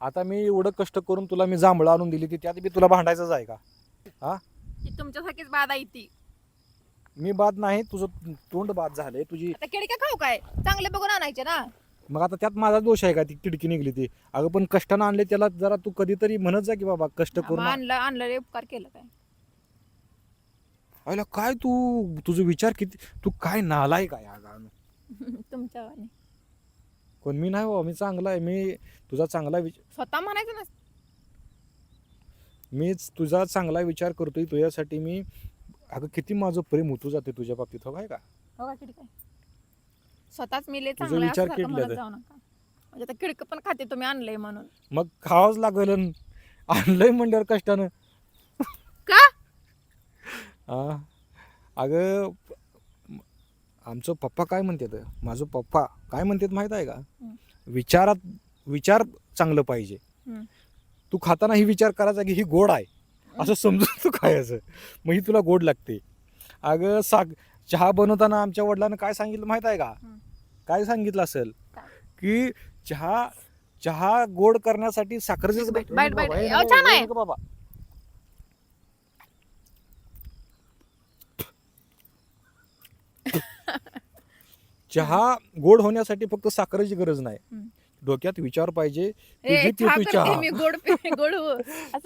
आता मी एवढं कष्ट करून तुला मी जांभळं आणून दिली ती त्यात बी तुला भांडायचंच आहे का? हा? तुमच्यासारखीच बाधा आहे ती. मी बाद नाही तुझं तोंड बाद झालंय तुझी आता केळी खाऊ काय? चांगले बघून आणायचे ना. मग आता त्यात माझा दोष आहे का? ती तिडकी निघली ती. अगं पण कष्टानं आणले त्याला जरा तू कधीतरी म्हणत जा की बाबा कष्ट मग करून आण. आणलं आणलं उपकार केलं काय? अयला काय तू? तुझं विचार किती तू काय नालाय काय अगं तुमच्या कोण मी नाही बाबा मी चांगला आहे. मी तुझा चांगला विचार स्वतः म्हणायचं ना मीच तुझा चांगला विचार करतोय. तुझ्यासाठी मी अगं किती माझं प्रेम होतो जाते तुझ्या बाबतीत हो काय का? हो का किडक स्वतःच मी लय तुझा चांगलं आहे विचार असं सारखं केलेलं म्हणत जाऊ नका. म्हणजे आता किडक पण खाते तुम्ही आणलंय म्हणून. मग खावाच लागल अन आणलंय म्हणल्यावर कष्टानं. का? हा अगं आमचं पप्पा काय म्हणतात माझं पप्पा काय म्हणतात माहीत आहे का हं. विचारात विचार चांगलं पाहिजे हं. तू खाताना ही विचार करायचा की ही गोड आहे असं समजून तू खायचं मग ही तुला गोड लागते अगं साग चहा बनवताना आमच्या वडिलांना काय सांगितलं माहीत आहे का हं. काय सांगितलं असेल काय? की चहा चहा गोड करण्यासाठी साखरेच. बाबा चहा गोड होण्यासाठी फक्त साखरेची गरज नाही. डोक्यात विचार पाहिजे चहा तू हो.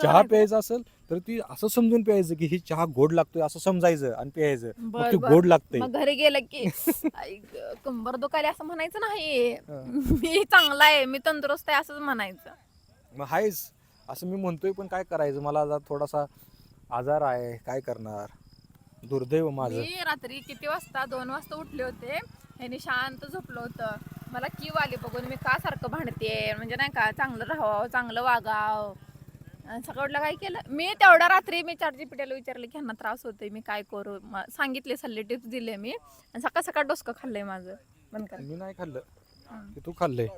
चहा. प्यायचा असेल तर ती असं समजून प्यायचं की ही चहा गोड लागतोय असं समजायचं आणि प्यायचं. मग ती. गोड लागते. घरी गेलं की कंबर दुखायला असं म्हणायचं नाही. मी चांगला आहे मी तंदुरुस्त आहे असंच म्हणायचं. मग आहेच असं मी म्हणतोय पण काय करायचं? मला आता थोडासा आजार आहे. काय करणार? दुर्दैव माझं. रात्री किती वाजता दोन वाजता उठले होते. ह्यानी शांत झोपलं होतं. मला कीव आली बघून मी का सारखं भांडते म्हणजे नाही का चांगलं राहावं चांगलं वागावं. आणि सकाळ उठलं काय केलं? मी तेवढ्या रात्री मी चार पिट्याला विचारलं की ह्यांना त्रास होतोय मी काय करू? सांगितले सल्ले टिप्स दिले मी. आणि सकाळ सकाळ डोसकं खाल्लंय माझं. बंद कर. मी नाही खाल्लं. तू खाल्लंय.